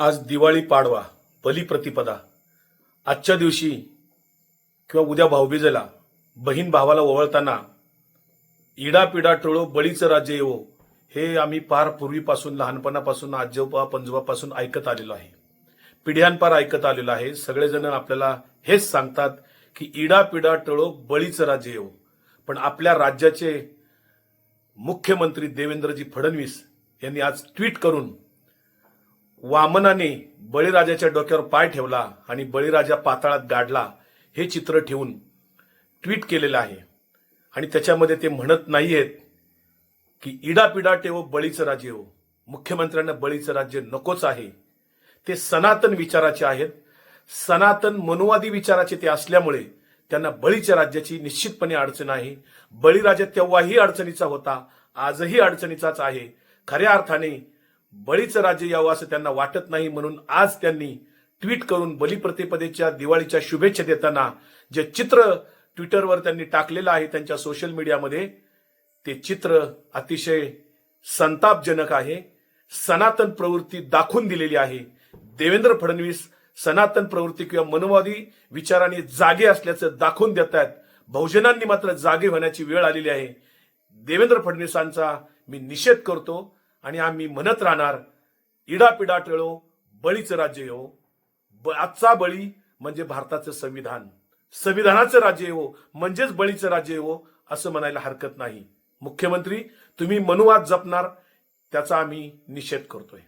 आज दिवाळी पाडवा बलिप्रतिपदा आजच्या दिवशी किंवा उद्या भाऊबीजेला बहीण भावाला ओवळताना इडापिडा टोळो बळीचं राज्य येवो हे आम्ही पार पूर्वीपासून लहानपणापासून आजोबा पंजोबापासून ऐकत आलेलो आहे. पिढ्यांपार ऐकत आलेलो आहे. सगळेजण आपल्याला हेच सांगतात की इडापिडा टळो बळीचं राज्य येवो. पण आपल्या राज्याचे मुख्यमंत्री देवेंद्रजी फडणवीस यांनी आज ट्विट करून वामनाने बळीराजाच्या डोक्यावर पाय ठेवला आणि बळीराजा पाताळात गाडला हे चित्र ठेवून ट्विट केलेलं आहे. आणि त्याच्यामध्ये ते म्हणत नाहीयेत की इडापिडा टेवो बळीचं राज्य हो. मुख्यमंत्र्यांना बळीचं राज्य नकोच आहे. ते सनातन विचाराचे आहेत. सनातन मनुवादी विचाराचे ते असल्यामुळे त्यांना बळीच्या राज्याची निश्चितपणे अडचण आहे. बळीराजा तेव्हाही अडचणीचा होता. आजही अडचणीचाच आहे. खऱ्या अर्थाने बळीचं राज्य यावं असं त्यांना वाटत नाही म्हणून आज त्यांनी ट्विट करून बलिप्रतिपदेच्या दिवाळीच्या शुभेच्छा देताना जे चित्र ट्विटरवर त्यांनी टाकलेलं आहे त्यांच्या सोशल मीडियामध्ये ते चित्र अतिशय संतापजनक आहे. सनातन प्रवृत्ती दाखवून दिलेली आहे. देवेंद्र फडणवीस सनातन प्रवृत्ती किंवा मनवादी विचाराने जागे असल्याचं दाखवून देत आहेत. बहुजनांनी मात्र जागे होण्याची वेळ आलेली आहे. देवेंद्र फडणवीसांचा मी निषेध करतो. आणि आम्ही म्हणत राहणार इडापिडा टळो बळीचं राज्य येवो. ब- आजचा बळी म्हणजे भारताचं संविधान. संविधानाचं राज्य येवो म्हणजेच बळीचं राज्य येवो असं म्हणायला हरकत नाही. मुख्यमंत्री तुम्ही मनुवाद जपणार त्याचा आम्ही निषेध करतोय.